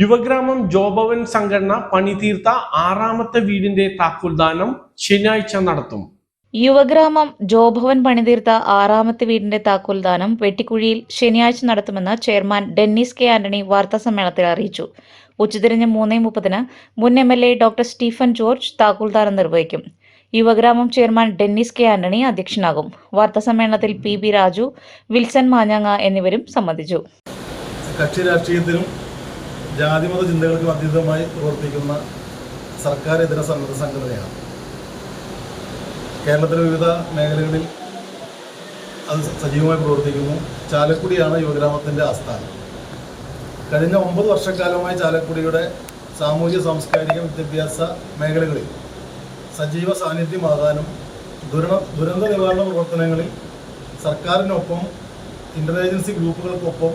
യുവഗ്രാമം ജോബവൻ സംഘടന പണിതീർത്ത ആറാമത്തെ വീടിന്റെ താക്കോൽദാനം ശനിയാഴ്ച നടത്തും. യുവഗ്രാമം ജോഭവൻ പണിതീർത്ത ആറാമത്തെ വീടിന്റെ താക്കോൽദാനം വെട്ടിക്കുഴിയിൽ ശനിയാഴ്ച നടത്തുമെന്ന് ചെയർമാൻ ഡെന്നിസ് കെ ആന്റണി വാർത്താസമ്മേളനത്തിൽ അറിയിച്ചു. ഉച്ചതിരിഞ്ഞ് മൂന്നേ മുപ്പതിന് മുൻ M L A doctor Stephen George താക്കോൽദാനം നിർവഹിക്കും. യുവഗ്രാമം ചെയർമാൻ ഡെന്നിസ് കെ ആന്റണി അധ്യക്ഷനാകും. വാർത്താസമ്മേളനത്തിൽ പി ബി രാജു വിൽസൺ മാഞ്ഞാങ്ങ എന്നിവരും സംബന്ധിച്ചു. കക്ഷി രാഷ്ട്രീയത്തിനും ജാതിമത ചിന്തകൾക്ക് അതീതമായി പ്രവർത്തിക്കുന്ന സർക്കാർ സന്നദ്ധ സംഘടനയാണ്. കേരളത്തിലെ വിവിധ മേഖലകളിൽ അത് സജീവമായി പ്രവർത്തിക്കുന്നു. ചാലക്കുടിയാണ് യുവഗ്രാമത്തിന്റെ ആസ്ഥാനം. കഴിഞ്ഞ ഒമ്പത് വർഷക്കാലമായി ചാലക്കുടിയുടെ സാമൂഹ്യ സാംസ്കാരിക വിദ്യാഭ്യാസ മേഖലകളിൽ സജീവ സാന്നിധ്യമാകാനും ദുരണ ദുരന്ത നിവാരണ പ്രവർത്തനങ്ങളിൽ സർക്കാരിനൊപ്പം ഇന്റലിജൻസി ഗ്രൂപ്പുകൾക്കൊപ്പം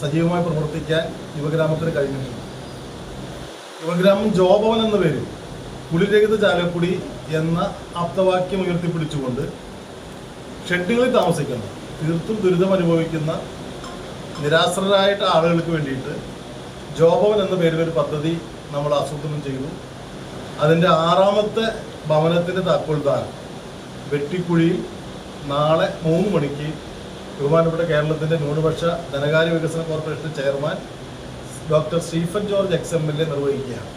സജീവമായി പ്രവർത്തിക്കാൻ യുവഗ്രാമത്തിന് കഴിഞ്ഞിട്ടുണ്ട്. യുവഗ്രാമം ജോബവൻ എന്ന പേര് കുളിരഹിത ചാലക്കുടി എന്ന ആപ്തവാക്യം ഉയർത്തിപ്പിടിച്ചുകൊണ്ട് ഷെഡുകളിൽ താമസിക്കുന്ന തീർത്തും ദുരിതം അനുഭവിക്കുന്ന നിരാശ്രരായിട്ട് ആളുകൾക്ക് വേണ്ടിയിട്ട് ജോബവൻ എന്ന പേരിൽ ഒരു പദ്ധതി നമ്മൾ ആസൂത്രണം ചെയ്തു. അതിന്റെ ആറാമത്തെ ഭവനത്തിന്റെ താക്കോൽദാനം വെട്ടിക്കുഴിയിൽ നാളെ മൂന്ന് മണിക്ക് ബഹുമാനപ്പെട്ട കേരളത്തിന്റെ ന്യൂനപക്ഷ ധനകാര്യ വികസന corporation chairman doctor Stephen George ex M L A നിർവഹിക്കുകയാണ്.